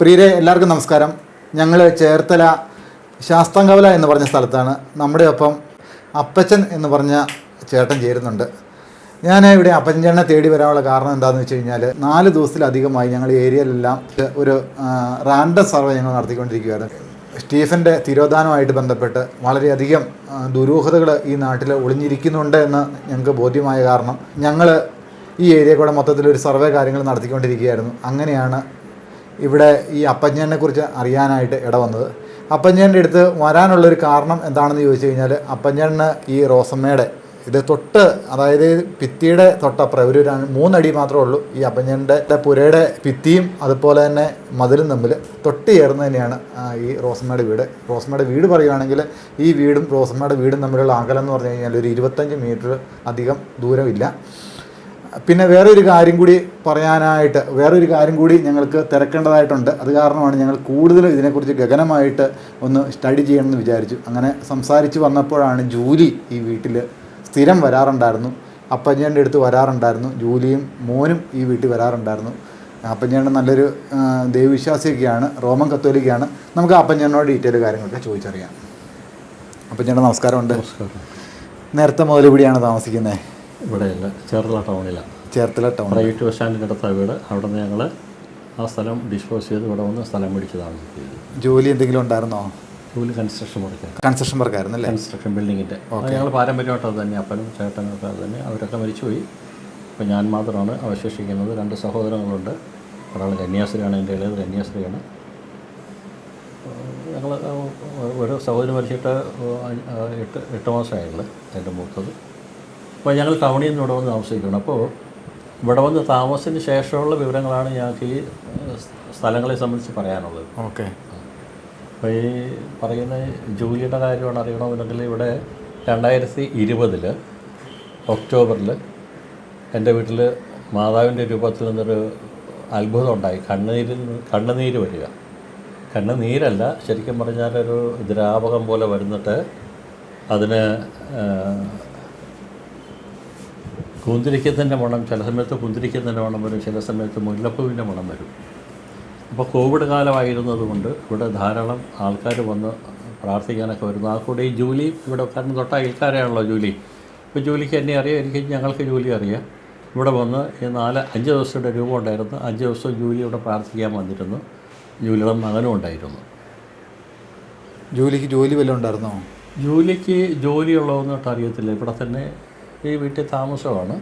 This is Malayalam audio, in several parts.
പ്രിയരെ എല്ലാവർക്കും നമസ്കാരം. ഞങ്ങൾ ചേർത്തല ശാസ്താംകവല എന്ന് പറഞ്ഞ സ്ഥലത്താണ് നമ്മുടെ ഒപ്പം അപ്പച്ചൻ എന്ന് പറഞ്ഞ ചേട്ടൻ ചേരുന്നുണ്ട്. ഞാൻ ഇവിടെ അപ്പച്ചൻ ചേട്ടനെ തേടി വരാനുള്ള കാരണം എന്താണെന്ന് വെച്ച് കഴിഞ്ഞാൽ നാല് ദിവസത്തിലധികമായി ഞങ്ങൾ ഏരിയയിലെല്ലാം ഒരു റാൻഡം സർവേ ഞങ്ങൾ നടത്തിക്കൊണ്ടിരിക്കുകയായിരുന്നു സ്റ്റീഫന്റെ തിരോധാനമായിട്ട് ബന്ധപ്പെട്ട് വളരെയധികം ദുരൂഹതകൾ ഈ നാട്ടിൽ ഒളിഞ്ഞിരിക്കുന്നുണ്ട് എന്ന് ഞങ്ങൾക്ക് ബോധ്യമായ കാരണം ഞങ്ങൾ ഈ ഏരിയ കൂടെ മൊത്തത്തിൽ ഒരു സർവേ കാര്യങ്ങൾ നടത്തിക്കൊണ്ടിരിക്കുകയായിരുന്നു. അങ്ങനെയാണ് ഇവിടെ ഈ അപ്പഞ്ഞനെ കുറിച്ച് അറിയാനായിട്ട് ഇട വന്നത്. അപ്പഞ്ഞന്റെ അടുത്ത് വരാനുള്ളൊരു കാരണം എന്താണെന്ന് ചോദിച്ചു കഴിഞ്ഞാൽ അപ്പഞ്ഞണ് ഈ റോസമ്മയുടെ ഇത് തൊട്ട് അതായത് ഭിത്തിയുടെ തൊട്ടപ്പുറം ഒരു മൂന്നടി മാത്രമേ ഉള്ളൂ ഈ അപ്പഞ്ഞന്റെ പുരയുടെ ഭിത്തിയും അതുപോലെ തന്നെ മതിലും തമ്മിൽ തൊട്ട് ചേർന്ന് തന്നെയാണ് ഈ റോസമ്മയുടെ വീട്. റോസമ്മയുടെ വീട് പറയുകയാണെങ്കിൽ ഈ വീടും റോസമ്മയുടെ വീടും തമ്മിലുള്ള അകലം എന്ന് പറഞ്ഞു കഴിഞ്ഞാൽ ഒരു ഇരുപത്തഞ്ച് മീറ്റർ അധികം ദൂരമില്ല. പിന്നെ വേറൊരു കാര്യം കൂടി പറയാനായിട്ട് വേറൊരു കാര്യം കൂടി ഞങ്ങൾക്ക് തിരക്കേണ്ടതായിട്ടുണ്ട്. അത് കാരണമാണ് ഞങ്ങൾ കൂടുതൽ ഇതിനെക്കുറിച്ച് ഗഗനമായിട്ട് ഒന്ന് സ്റ്റഡി ചെയ്യണമെന്ന് വിചാരിച്ചു. അങ്ങനെ സംസാരിച്ച് വന്നപ്പോഴാണ് ജൂലി ഈ വീട്ടിൽ സ്ഥിരം വരാറുണ്ടായിരുന്നു. അപ്പഞ്ഞേന്റെ അടുത്ത് വരാറുണ്ടായിരുന്നു. ജൂലിയും മോനും ഈ വീട്ടിൽ വരാറുണ്ടായിരുന്നു. അപ്പഞ്ഞേണ്ട നല്ലൊരു ദൈവവിശ്വാസിയൊക്കെയാണ് റോമൻ കത്തോലിക്കയാണ്. നമുക്ക് അപ്പഞ്ഞേനോട് ഡീറ്റെയിൽ കാര്യങ്ങളൊക്കെ ചോദിച്ചറിയാം. അപ്പഞ്ഞേണ്ട നമസ്കാരമുണ്ട്. നേരത്തെ മുതൽ ഇവിടെയാണ് താമസിക്കുന്നത്. ഇവിടെയല്ല ചേർത്തല ടൗണിലാണ് ചേർത്തല ടൗൺ. പ്രൈവറ്റ് ബസ് സ്റ്റാൻഡിന്റെ അടുത്ത വീട്. അവിടെ നിന്ന് ഞങ്ങൾ ആ സ്ഥലം ഡിസ്പോസ് ചെയ്ത് ഇവിടെ വന്ന് സ്ഥലം മേടിച്ച് ജോലി എന്തെങ്കിലും ഉണ്ടായിരുന്നോ? ജോലി കൺസ്ട്രക്ഷൻ വർക്ക് കൺസ്ട്രക്ഷൻ വർക്കായിരുന്നു അല്ലേ? കൺസ്ട്രക്ഷൻ ബിൽഡിങ്ങിന്റെ ഞങ്ങൾ പാരമ്പര്യമായിട്ട് അത് തന്നെ അപ്പനും ചേട്ടനൊക്കെ അത് തന്നെ അവരൊക്കെ മരിച്ചുപോയി. അപ്പോൾ ഞാൻ മാത്രമാണ് അവശേഷിക്കുന്നത്. രണ്ട് സഹോദരങ്ങളുണ്ട്. ഒരാൾ കന്യാസ്ത്രീയാണ് എന്റെ ഇളയത് കന്യാസ്ത്രീയാണ്. ഞങ്ങൾ ഒരു സഹോദരൻ മരിച്ചിട്ട് എട്ട് എട്ട് മാസമായുള്ളൂ എന്റെ മൂത്തത്. അപ്പോൾ ഞങ്ങൾ ടൗണിൽ നിന്ന് ഇവിടെ വന്ന് താമസിക്കുന്നു അപ്പോൾ ഇവിടെ വന്ന് താമസത്തിന് ശേഷമുള്ള വിവരങ്ങളാണ് ഞങ്ങൾക്ക് ഈ സ്ഥലങ്ങളെ സംബന്ധിച്ച് പറയാനുള്ളത്. ഓക്കെ. അപ്പോൾ ഈ പറയുന്ന ജോലിയുടെ കാര്യമാണ് അറിയണമെന്നുണ്ടെങ്കിൽ ഇവിടെ രണ്ടായിരത്തി ഇരുപതിൽ ഒക്ടോബറിൽ എന്റെ വീട്ടിൽ മാതാവിന്റെ രൂപത്തിൽ നിന്നൊരു അത്ഭുതം ഉണ്ടായി. കണ്ണുനീരിൽ നിന്ന് കണ്ണുനീര് വരിക. കണ്ണുനീരല്ല ശരിക്കും പറഞ്ഞാൽ ഒരു ദ്രാവകം പോലെ വരുന്നിട്ട് അതിന് കുന്തിരിക്കത്തിന്റെ മണം ചില സമയത്ത് കുന്തിരിക്കത്തിന്റെ മണം വരും ചില സമയത്ത് മുല്ലപ്പൂവിന്റെ മണം വരും. അപ്പോൾ കോവിഡ് കാലമായിരുന്നതുകൊണ്ട് ഇവിടെ ധാരാളം ആൾക്കാർ വന്ന് പ്രാർത്ഥിക്കാനൊക്കെ വരുന്നു. ആ കൂടെ ഈ ജൂലി ഇവിടെ കാരണം തൊട്ട അയൽക്കാരെയാണല്ലോ ജൂലി. ഇപ്പോൾ ജൂലിക്ക് എന്നെ അറിയാം എനിക്ക് ഞങ്ങൾക്ക് ജൂലി അറിയാം. ഇവിടെ വന്ന് ഈ നാല് അഞ്ച് ദിവസത്തെ രൂപം ഉണ്ടായിരുന്നു. അഞ്ച് ദിവസം ജൂലി ഇവിടെ പ്രാർത്ഥിക്കാൻ വന്നിരുന്നു. ജൂലിയുടെ മകനും ഉണ്ടായിരുന്നു. ജൂലിക്ക് ജോലി വല്ലതും ഉണ്ടായിരുന്നോ? ജോലിക്ക് ജോലിയുള്ളതെന്നിട്ട് അറിയത്തില്ല. ഇവിടെ തന്നെ ഈ വീട്ടിൽ താമസമാണ്.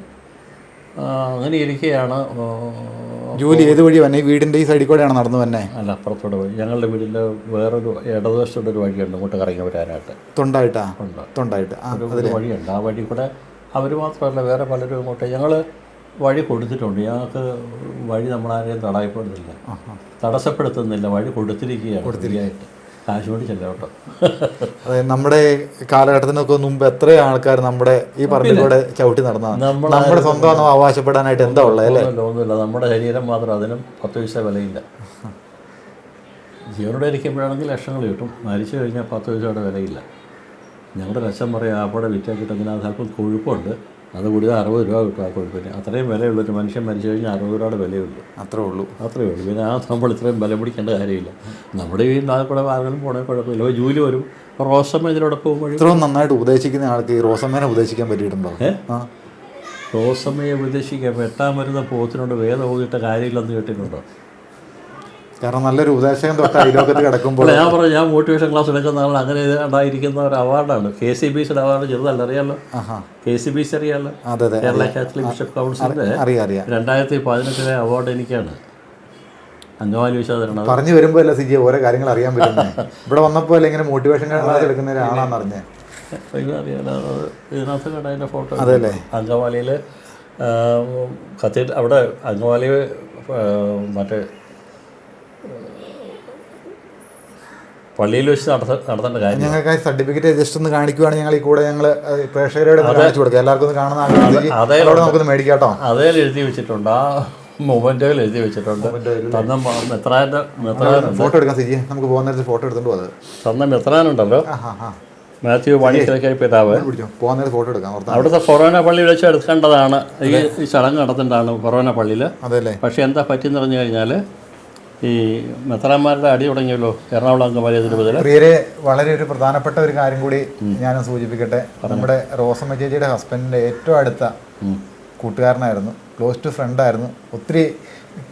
അങ്ങനെ ഇരിക്കുകയാണ് ജോലി ഏത് വഴി വന്നെ? വീടിന്റെ ഈ സൈഡിൽ കൂടെയാണ് നടന്നു വന്നെ? അല്ല അപ്പുറത്തോടെ പോയി. ഞങ്ങളുടെ വീടിന്റെ വേറൊരു ഇടതുവശത്തോടെ ഒരു വഴിയുണ്ട് ഇങ്ങോട്ട് കറങ്ങി വരാനായിട്ട്. തൊണ്ടായിട്ടാ? ഉണ്ട്. തൊണ്ടായിട്ട്. ഒരു വഴിയുണ്ട്. ആ വഴി കൂടെ അവർ മാത്രമല്ല വേറെ പലരും ഇങ്ങോട്ട്. ഞങ്ങൾ വഴി കൊടുത്തിട്ടുണ്ട്. ഞങ്ങൾക്ക് വഴി നമ്മളാരെയും തടയപ്പെടുന്നില്ല. തടസ്സപ്പെടുത്തുന്നില്ല. വഴി കൊടുത്തിരിക്കുകയാണ് ഫ്രീയായിട്ട്. കാശ് കേട്ടോ. അതായത് നമ്മുടെ കാലഘട്ടത്തിനൊക്കെ മുമ്പ് എത്ര ആൾക്കാർ നമ്മുടെ ഈ പറമ്പിലൂടെ ചവിട്ടി നടന്നതാണ്. നമ്മുടെ സ്വന്തം അവകാശപ്പെടാനായിട്ട് എന്താ ഉള്ളത് അല്ലേ? ഒന്നുമില്ല നമ്മുടെ ശരീരം മാത്രം അതിനും പത്ത് പൈസ വിലയില്ല. ജീവനോടെ ഇരിക്കുമ്പോഴാണെങ്കിൽ ലക്ഷങ്ങൾ കിട്ടും. മരിച്ചു കഴിഞ്ഞാൽ പത്ത് പൈസയുടെ വിലയില്ല. ഞങ്ങളുടെ ലക്ഷം പറയാം അവിടെ വിറ്റാൽ അതിനകത്ത് കൊഴുപ്പുണ്ട്. അത് കൂടിയത് അറുപത് രൂപ കിട്ടും ആ കൊഴുപ്പിന്. അത്രയും വിലയുള്ളൂ. ഒരു മനുഷ്യൻ മരിച്ചു കഴിഞ്ഞാൽ അറുപത് രൂപയുടെ വിലയുള്ളൂ. അത്രേ ഉള്ളൂ. അത്രേ ഉള്ളൂ. പിന്നെ ആ നമ്മൾ ഇത്രയും ബലം പിടിക്കേണ്ട കാര്യമില്ല. നമ്മുടെ ഈ നാളെ കൂടെ ആരെങ്കിലും പോണേ കുഴപ്പമില്ല. അപ്പോൾ ജൂലി വരും. അപ്പോൾ റോസമ്മ ഇതിലൂടെ പോകുമ്പോഴും ഇത്രയും നന്നായിട്ട് ഉപദേശിക്കുന്ന ആൾക്ക് ഈ റോസമ്മേനെ ഉപദേശിക്കാൻ പറ്റിയിട്ടുണ്ടോ? ആ. റോസമ്മയെ ഉപദേശിക്കാൻ വെട്ടാൻ വരുന്ന പോത്തിനോട് വേദം ഓതിയിട്ട കാര്യമില്ലെന്ന് കേട്ടിട്ടുണ്ടോ? കാരണം നല്ലൊരു ഉപദേശകൻ തൊട്ട് അയലോക്കത്ത് കിടക്കുമ്പോൾ ഞാൻ പറഞ്ഞു ഞാൻ മോട്ടിവേഷൻ ക്ലാസ് എടുക്കുന്ന ആൾ അങ്ങനെ ഉണ്ടായിരിക്കുന്ന ഒരു അവാർഡാണ് കെ സി ബി സിയുടെ അവാർഡ് ചെറുതല്ല അറിയാമല്ലോ ആഹാ. കെ സി ബി സി അറിയാമല്ലോ അതെ കേരള കാത്തലിക് ബിഷപ്പ് കൗൺസിലിന്റെ അറിയാം രണ്ടായിരത്തി പതിനെട്ടിലെ അവാർഡ് എനിക്കാണ്. അങ്കമാലി വിശ്വാസമാണ് പറഞ്ഞു വരുമ്പോൾ അല്ല സിജി ഓരോ കാര്യങ്ങൾ അറിയാൻ പറ്റുന്നത് ഇവിടെ വന്നപ്പോൾ അല്ല ഇങ്ങനെ മോട്ടിവേഷൻ ക്ലാസ് എടുക്കുന്ന ഒരാളാണെന്ന് അറിഞ്ഞേ? അറിയാലോ ഇതിനകത്ത് കണ്ട അതിന്റെ ഫോട്ടോ അതെല്ലേ അങ്കമാലിയിൽ കത്തി അവിടെ അങ്കമാലി മറ്റേ പള്ളിയിൽ വെച്ച് നടത്ത നടത്തേണ്ട കാര്യം ഞങ്ങൾക്ക് സർട്ടിഫിക്കറ്റ് ജസ്റ്റ് ഒന്ന് കാണിക്കുവാണെങ്കിൽ ഞങ്ങൾ ഈ കൂടെ ഞങ്ങൾ പ്രേക്ഷകരോട് കാണിച്ചു കൊടുക്കുക. എല്ലാവർക്കും ഒന്ന് കാണുന്ന അതേ നമുക്ക് നമുക്കൊന്ന് മേടിക്കാട്ടോ. അതേ എഴുതി വെച്ചിട്ടുണ്ട്. ആ മൊബൈൽ എഴുതി വെച്ചിട്ടുണ്ട്. തന്ന മെത്രാന്റെ മെത്രാൻ ഫോട്ടോ എടുക്കാൻ സിജി. നമുക്ക് പോകുന്ന ഫോട്ടോ എടുത്തുകൊണ്ട് പോകുന്നത് തന്ന മെത്രാനുണ്ടല്ലോ മാത്യു പണിക്കിഴക്കായി പിതാവ്. ഫോട്ടോ എടുക്കാം അവിടുത്തെ ഫൊറോന പള്ളി വെച്ച് എടുക്കേണ്ടതാണ്. ഈ ചടങ്ങ് നടത്തേണ്ടതാണ് ഫൊറോന പള്ളിയിൽ പക്ഷേ എന്താ പറ്റിയെന്ന് പറഞ്ഞു കഴിഞ്ഞാൽ ഈ മെത്രാന്മാരുടെ അടി തുടങ്ങിയല്ലോ എറണാകുളം അങ്കമാലിയതിന് ബദൽ പ്രിയരെ വളരെ ഒരു പ്രധാനപ്പെട്ട ഒരു കാര്യം കൂടി ഞാൻ സൂചിപ്പിക്കട്ടെ. നമ്മുടെ റോസമ്മ ചേച്ചിയുടെ ഹസ്ബൻഡിന്റെ ഏറ്റവും അടുത്ത കൂട്ടുകാരനായിരുന്നു. ക്ലോസ് ടു ഫ്രണ്ടായിരുന്നു ഒത്തിരി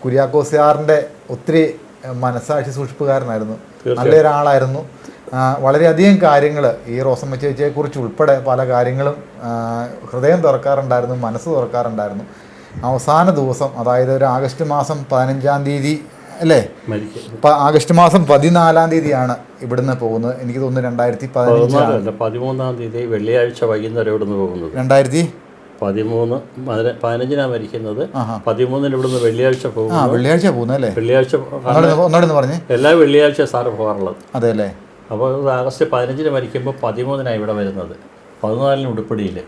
കുര്യാക്കോസിയാറിന്റെ ഒത്തിരി ഏഹ്, മനസ്സാക്ഷി സൂക്ഷിപ്പുകാരനായിരുന്നു. നല്ലൊരാളായിരുന്നു വളരെയധികം കാര്യങ്ങൾ ഈ റോസമ്മ ചേച്ചിയെക്കുറിച്ച് ഉൾപ്പെടെ പല കാര്യങ്ങളും ഹൃദയം തുറക്കാറുണ്ടായിരുന്നു മനസ്സ് തുറക്കാറുണ്ടായിരുന്നു. അവസാന ദിവസം അതായത് ഒരു ആഗസ്റ്റ് മാസം പതിനഞ്ചാം തീയതി അല്ലേ? ഇപ്പൊ ആഗസ്റ്റ് മാസം പതിനാലാം തീയതിയാണ് ഇവിടുന്ന് പോകുന്നത്. എനിക്ക് തോന്നുന്നു രണ്ടായിരത്തി പതിനഞ്ച് പതിമൂന്നാം തീയതി വെള്ളിയാഴ്ച വൈകുന്നേരം ഇവിടുന്ന് പോകുന്നത്. രണ്ടായിരത്തി? പതിമൂന്ന് പതിന- പതിനഞ്ചിനാണ് മരിക്കുന്നത്. പതിമൂന്നിന് ഇവിടുന്ന് വെള്ളിയാഴ്ച പോകും വെള്ളിയാഴ്ച പോകുന്നത് അല്ലേ? വെള്ളിയാഴ്ച ഒന്നോട് ഒന്നോടൊന്ന് പറഞ്ഞേ. എല്ലാ വെള്ളിയാഴ്ച സാറ് പോകാറുള്ളത്. അതെ അല്ലേ? അപ്പോൾ ആഗസ്റ്റ് പതിനഞ്ചിന് മരിക്കുമ്പോൾ പതിമൂന്നിനാണ് ഇവിടെ വരുന്നത്. പതിനാലിന് ഉടുപ്പടിയിൽ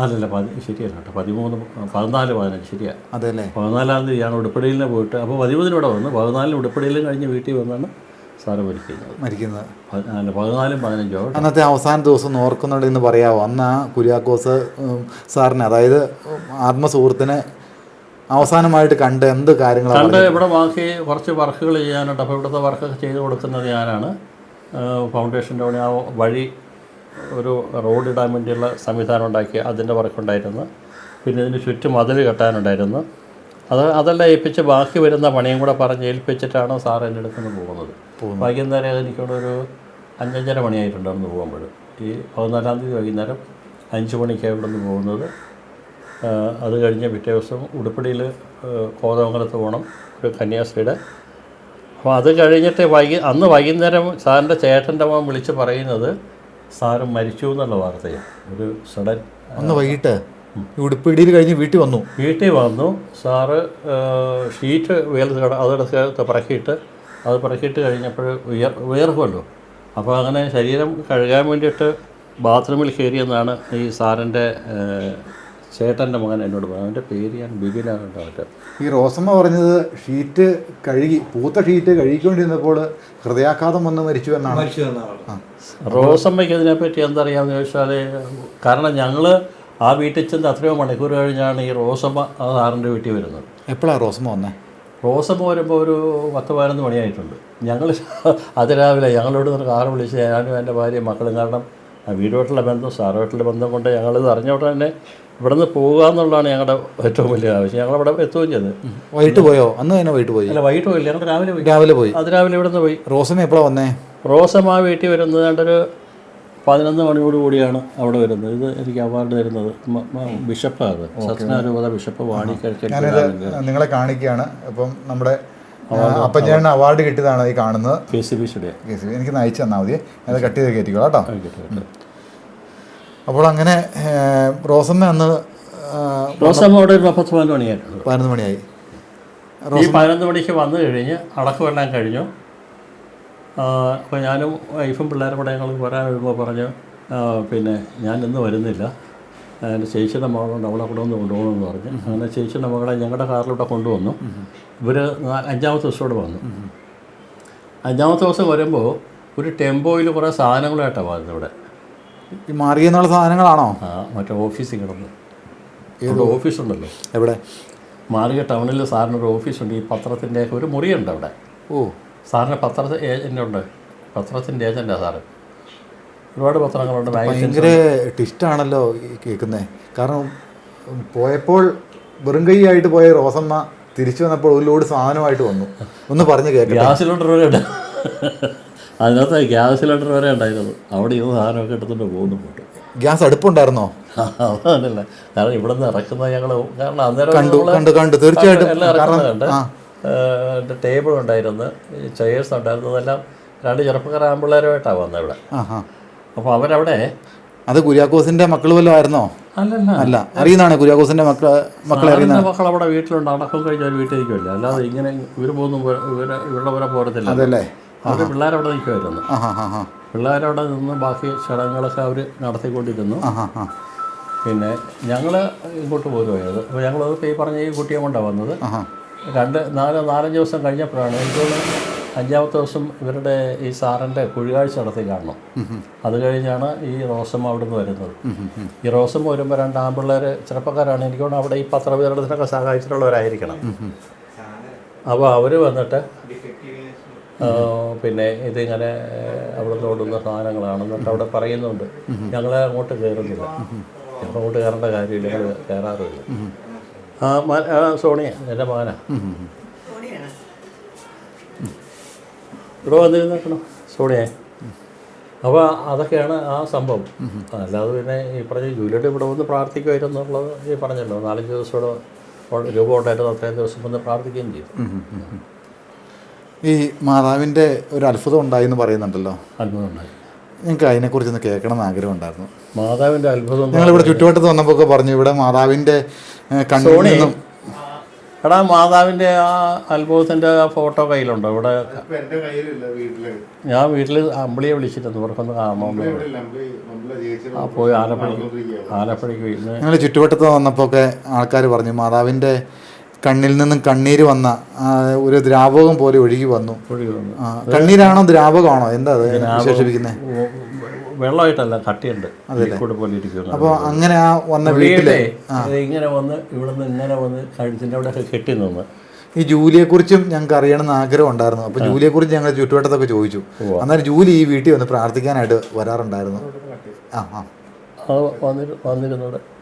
അല്ലല്ല പതി ശരിയല്ല കേട്ടോ. പതിമൂന്ന് പതിനാല് പതിനഞ്ച് ശരിയാണ് അതല്ലേ? പതിനാലാം തീയതിയാണ് ഉടുപ്പടിയിലിനെ പോയിട്ട് അപ്പോൾ പതിമൂന്നിന് ഇവിടെ വന്നു പതിനാലിന് ഉടുപ്പടിയിലും കഴിഞ്ഞ് വീട്ടിൽ വന്നാണ് സാറ് മരിക്കുന്നത്. മരിക്കുന്നത്. അല്ല പതിനാലും പതിനഞ്ചോ അന്നത്തെ അവസാന ദിവസം ഓർക്കുന്നുണ്ട് എന്ന് പറയാമോ അന്ന് ആ കുര്യാക്കോസ് സാറിന് അതായത് ആത്മസുഹൃത്തിനെ അവസാനമായിട്ട് കണ്ട് എന്ത് കാര്യങ്ങളാണ് കണ്ട് ഇവിടെ ബാക്കി കുറച്ച് വർക്കുകൾ ചെയ്യാനുണ്ട്. അപ്പോൾ ഇവിടുത്തെ വർക്കൊക്കെ ചെയ്ത് കൊടുക്കുന്നത് ഞാനാണ്. ഫൗണ്ടേഷന്റെ അവിടെ ആ വഴി ഒരു റോഡ് ഇടാൻ വേണ്ടിയുള്ള സംവിധാനം ഉണ്ടാക്കി അതിന്റെ വർക്കുണ്ടായിരുന്നു. പിന്നെ ഇതിന് ചുറ്റും മതിൽ കെട്ടാനുണ്ടായിരുന്നു. അത് അതെല്ലാം ഏൽപ്പിച്ച് ബാക്കി വരുന്ന പണിയും കൂടെ പറഞ്ഞ് ഏൽപ്പിച്ചിട്ടാണ് സാർ എന്റെ അടുത്ത് നിന്ന് പോകുന്നത്. വൈകുന്നേരം എനിക്കിവിടെ ഒരു അഞ്ചഞ്ചര മണിയായിട്ടുണ്ടായിരുന്നു പോകുമ്പോൾ. ഈ പതിനാലാം തീയതി വൈകുന്നേരം അഞ്ച് മണിക്കാണ് ഇവിടെ നിന്ന് പോകുന്നത് അത് കഴിഞ്ഞ് പിറ്റേ ദിവസം ഉടുപ്പടിയിൽ കോതമംഗലത്ത് പോകണം ഒരു കന്യാസ്ത്രീയുടെ. അപ്പോൾ അത് കഴിഞ്ഞിട്ട് വൈകി അന്ന് വൈകുന്നേരം സാറിന്റെ ചേട്ടന്റെ മോൻ വിളിച്ച് പറയുന്നത് സാറ് മരിച്ചു എന്നുള്ള വാർത്തയാണ് ഒരു സഡൻ അന്ന് വൈകിട്ട് ഉടുപ്പിടിയിൽ കഴിഞ്ഞ് വീട്ടിൽ വന്നു. വീട്ടിൽ വന്നു. സാറ് ഷീറ്റ് കട അതെടുത്ത് പറക്കിയിട്ട് അത് പറക്കിയിട്ട് കഴിഞ്ഞപ്പോൾ ഉയർ വിയർക്കുമല്ലോ അപ്പോൾ അങ്ങനെ ശരീരം കഴുകാൻ വേണ്ടിയിട്ട് ബാത്റൂമിൽ കയറിയെന്നാണ് ഈ സാറിന്റെ ചേട്ടന്റെ മകൻ എന്നോട് പറഞ്ഞു. അവന്റെ പേര് ഞാൻ ബിബിനാണ് കേട്ടോ അവന്റെ ഈ റോസമ്മ പറഞ്ഞത് ഷീറ്റ് കഴുകി പൂത്ത ഷീറ്റ് കഴുകിക്കൊണ്ടിരുന്നപ്പോൾ ഹൃദയാഘാതം വന്ന് മരിച്ചു എന്നാണ്. മരിച്ചു എന്നാണ്. റോസമ്മയ്ക്ക് അതിനെപ്പറ്റി എന്തറിയാമെന്ന് ചോദിച്ചാൽ കാരണം ഞങ്ങൾ ആ വീട്ടിൽ ചെന്ന് അത്രയോ മണിക്കൂർ കഴിഞ്ഞാണ് ഈ റോസമ്മ ആ സാറിന്റെ വീട്ടിൽ വരുന്നത്. എപ്പോഴാണ് റോസമ്മ വന്നത് റോസമ്മ വരുമ്പോൾ ഒരു പത്ത് പതിനൊന്ന് മണിയായിട്ടുണ്ട്. ഞങ്ങൾ അതിരാവിലെ ഞങ്ങളോട് നിന്ന് കാറ് വിളിച്ച് ഞാനും എന്റെ ഭാര്യയും മക്കളും കാരണം ആ വീടുമായിട്ടുള്ള ബന്ധം സാറുമായിട്ടുള്ള ബന്ധം കൊണ്ട് ഞങ്ങളിത് അറിഞ്ഞോടെ തന്നെ ഇവിടെ നിന്ന് പോകുക എന്നുള്ളതാണ് ഞങ്ങളുടെ ഏറ്റവും വലിയ ആവശ്യം. ഞങ്ങൾ അവിടെ എത്തുകയും ചെയ്ത്. വൈകിട്ട് പോയോ? അന്ന് തന്നെ വൈകിട്ട് പോയി. അല്ല വൈകിട്ട് പോയില്ല. ഞങ്ങൾ രാവിലെ പോയി. രാവിലെ പോയി. അതിരാവിലെ ഇവിടെ നിന്ന് പോയി. റോസമ്മ എപ്പോഴാണ് വന്നേ? റോസമ്മ ആ വീട്ടിൽ വരുന്നത് ഏതാണ്ടൊരു പതിനൊന്ന് മണിയോട് കൂടിയാണ് അവിടെ വരുന്നത്. ഇത് എനിക്ക് അവാർഡ് തരുന്നത് ബിഷപ്പാണ്. സത്യനാരൂപത ബിഷപ്പ് വാണി നിങ്ങളെ കാണിക്കുകയാണ്. അപ്പം നമ്മുടെ അപ്പം ഞാൻ അവാർഡ് കിട്ടിയതാണ് ഈ കാണുന്നത്. K C B studio. Case എനിക്ക് അയച്ചു തന്നാൽ മതി. അത് കട്ട് ചെയ്ത് കയറ്റിക്കോളാം കേട്ടോ. അപ്പോൾ അങ്ങനെ റോസമ്മ അന്ന് റോസമ്മ അവിടെ ഒരു പത്ത് പതിനൊന്ന് മണിയായിട്ടുണ്ട് പതിനൊന്ന് മണിയായി. ഈ പതിനൊന്ന് മണിക്ക് വന്നു കഴിഞ്ഞ് അടക്കമെല്ലാം കഴിഞ്ഞു. അപ്പോൾ ഞാനും വൈഫും പിള്ളേരും കൂടെ ഞങ്ങൾ വരാൻ വരുമ്പോൾ പറഞ്ഞു പിന്നെ ഞാൻ ഇന്ന് വരുന്നില്ല. എന്റെ ചേച്ചിയുടെ മകളുണ്ട് അവളെ കൂടെ ഒന്ന് കൊണ്ടുപോകണമെന്ന് പറഞ്ഞു. അങ്ങനെ ചേച്ചിയുടെ മകളെ ഞങ്ങളുടെ കാറിലൂടെ കൊണ്ടുവന്നു. ഇവർ അഞ്ചാമത്തെ ദിവസത്തോടെ വന്നു. അഞ്ചാമത്തെ ദിവസം വരുമ്പോൾ ഒരു ടെമ്പോയിൽ കുറേ സാധനങ്ങളായിട്ടാണ് വരുന്നത് ഇവിടെ. ഈ മാറിയെന്നുള്ള സാധനങ്ങളാണോ? ആ മറ്റേ ഓഫീസിൽ കിടന്ന് ഏത് ഓഫീസുണ്ടല്ലോ. എവിടെ? മാറിയ ടൗണിൽ സാറിനൊരു ഓഫീസുണ്ട് ഈ പത്രത്തിന്റെ ഒരു മുറിയുണ്ട് അവിടെ. ഓ. സാറിന് പത്രത്തിൽ ഏജന്റ് ഉണ്ട് പത്രത്തിന്റെ ഏജന്റാണ് സാറ്. ഒരുപാട് പത്രങ്ങളുണ്ട് ഭയങ്കര ടിസ്റ്റാണല്ലോ ഈ കേൾക്കുന്നത് കാരണം പോയപ്പോൾ വെറും കൈയായിട്ട് പോയ റോസമ്മ തിരിച്ചു വന്നപ്പോൾ ഒരു ലോഡ് സാധനമായിട്ട് വന്നു. ഒന്ന് പറഞ്ഞു കേൾക്കാം ഗ്യാസ് സിലിണ്ടർ വരെ ഉണ്ട് അതിനകത്ത് ഗ്യാസ് സിലിണ്ടർ വരെ ഉണ്ടായിരുന്നു. അവിടെ ഇരുന്ന് സാധനമൊക്കെ എടുത്തുകൊണ്ട് പോകുന്നു പോട്ട് ഗ്യാസ് അടുപ്പുണ്ടായിരുന്നോ? അതല്ല. കാരണം ഇവിടെ നിന്ന് ഇറക്കുന്ന ഞങ്ങൾ കാരണം അന്നേരം കണ്ടു കണ്ടു കണ്ടു. തീർച്ചയായിട്ടും. എല്ലാം ഇറക്കുന്നുണ്ട് ടേബിൾ ഉണ്ടായിരുന്നു. ചെയേഴ്സ് ഉണ്ടായിരുന്നു. അതെല്ലാം രണ്ട് ചെറുപ്പക്കാർ ആമ്പിള്ളേരുമായിട്ടാണ് വന്നത് ഇവിടെ. അപ്പോൾ അവരവിടെ അത് കുര്യാക്കോസിന്റെ മക്കൾ വല്ലതും ആയിരുന്നോ? അല്ലല്ല. അല്ല. അറിയുന്നതാണ് കുര്യാക്കോസിന്റെ മക്കൾ മക്കളെ അറിയുന്ന മക്കൾ അവിടെ വീട്ടിലുണ്ട്. അടക്കം കഴിഞ്ഞ വീട്ടിൽ അല്ലാതെ ഇങ്ങനെ ഇവർ പോകുന്നു ഇവരുടെ പോലെ പോരത്തില്ല. അതല്ലേ? അവർ പിള്ളേരവിടെ നിൽക്കുമായിരുന്നു പിള്ളേരവിടെ നിന്ന് ബാക്കി ചടങ്ങുകളൊക്കെ അവർ നടത്തിക്കൊണ്ടിരുന്നു. പിന്നെ ഞങ്ങൾ ഇങ്ങോട്ട് പോരുമായത് അപ്പോൾ ഞങ്ങൾ ഈ പറഞ്ഞ ഈ കുട്ടിയെ കൊണ്ടാണ് വന്നത്. രണ്ട് നാല് നാലഞ്ച് ദിവസം കഴിഞ്ഞപ്പോഴാണ് എനിക്ക് അഞ്ചാമത്തെ ദിവസം ഇവരുടെ ഈ സാറിന്റെ കുഴികാഴ്ച നടത്തി കാണണം. അത് കഴിഞ്ഞാണ് ഈ റോസമ്മ അവിടെ നിന്ന് വരുന്നത് ഈ റോസമ്മ വരുമ്പോൾ രണ്ട് ആമ്പിള്ളേർ ചെറുപ്പക്കാരാണ്. എനിക്ക് അവിടെ ഈ പത്രവിതരണത്തിനൊക്കെ സഹായിച്ചിട്ടുള്ളവരായിരിക്കണം. അപ്പോൾ അവർ വന്നിട്ട് പിന്നെ ഇതിങ്ങനെ അവിടെ നിന്ന് സാധനങ്ങളാണെന്നൊക്കെ അവിടെ പറയുന്നുണ്ട്. ഞങ്ങൾ അങ്ങോട്ട് കയറുന്നില്ല. ഞങ്ങൾ അങ്ങോട്ട് കയറേണ്ട കാര്യമില്ല. ഞങ്ങൾ കയറാറില്ല. ആ സോണിയ എന്റെ മകനാ. ഇവിടെ വന്നിരുന്നേക്കണം? സോണിയെ. അപ്പോൾ അതൊക്കെയാണ് ആ സംഭവം. അല്ലാതെ പിന്നെ ഈ പറഞ്ഞ ജൂലിയുടെ ഇവിടെ വന്ന് പ്രാർത്ഥിക്കുമായിരുന്നുള്ളത് ഈ പറഞ്ഞല്ലോ. നാലഞ്ച് ദിവസം ഇവിടെ രൂപ ഉണ്ടായിരുന്നു. അത്രയും ദിവസം വന്ന് പ്രാർത്ഥിക്കുകയും ചെയ്തു. ഈ മാതാവിന്റെ ഒരു അത്ഭുതം ഉണ്ടായി എന്ന് പറയുന്നുണ്ടല്ലോ. അത്ഭുതം ഉണ്ടായി ഞങ്ങൾക്ക് അതിനെക്കുറിച്ചൊന്ന് കേൾക്കണം എന്ന് ആഗ്രഹം ഉണ്ടായിരുന്നു മാതാവിന്റെ അത്ഭുതം നിങ്ങൾ ഞങ്ങളിവിടെ ചുറ്റുവട്ടത്ത് വന്നപ്പോൾ ഒക്കെ പറഞ്ഞു ഇവിടെ മാതാവിന്റെ നിന്നും എടാ മാതാവിന്റെ ആ അത്ഭുതത്തിന്റെ ആ ഫോട്ടോ കയ്യിലുണ്ടോ? ഇവിടെ എന്റെ കയ്യിലില്ല വീട്ടിൽ. ഞാൻ വീട്ടിൽ അമ്പിളിയെ വിളിച്ചിട്ടുണ്ട് ഇവർക്കൊന്ന് കാണണമെന്ന് ഇവിടെ ചേച്ചി ആ പോയി ആലപ്പുഴ ആലപ്പുഴയ്ക്ക് വീട്ടിൽ ഞങ്ങൾ ചുറ്റുവട്ടത്ത് വന്നപ്പോൾ ഒക്കെ ആൾക്കാർ പറഞ്ഞു മാതാവിന്റെ കണ്ണിൽ നിന്നും കണ്ണീര് വന്ന ഒരു ദ്രാവകം പോലെ ഒഴുകി വന്നു. കണ്ണീരാണോ ദ്രാവകമാണോ? എന്താ അത് വിശേഷിപ്പിക്കുന്നത് വെള്ളമായിട്ടല്ല കട്ടിയുണ്ട്. ലിക്വിഡ് പോലെ ഇരിക്കുന്നു അപ്പോൾ അങ്ങനെ ആ വന്ന വീട്ടിൽ ഇങ്ങനെ വന്ന് ഇവിടുന്ന് ഇങ്ങനെ വന്ന് കഴുത്തിന്റെ അവിടെ കെട്ടി നിന്ന്. ഈ ജൂലിയെക്കുറിച്ചും ഞങ്ങൾക്ക് അറിയണമെന്ന് ആഗ്രഹം ഉണ്ടായിരുന്നു. അപ്പോൾ ജൂലിയെക്കുറിച്ച് ഞങ്ങൾ ചുറ്റുവട്ടത്തൊക്കെ ചോദിച്ചു. അന്നേരം ജൂലി ഈ വീട്ടിൽ വന്ന് പ്രാർത്ഥിക്കാനായിട്ട് വരാറുണ്ടായിരുന്നു. ആ ആ. വന്നിരുന്നു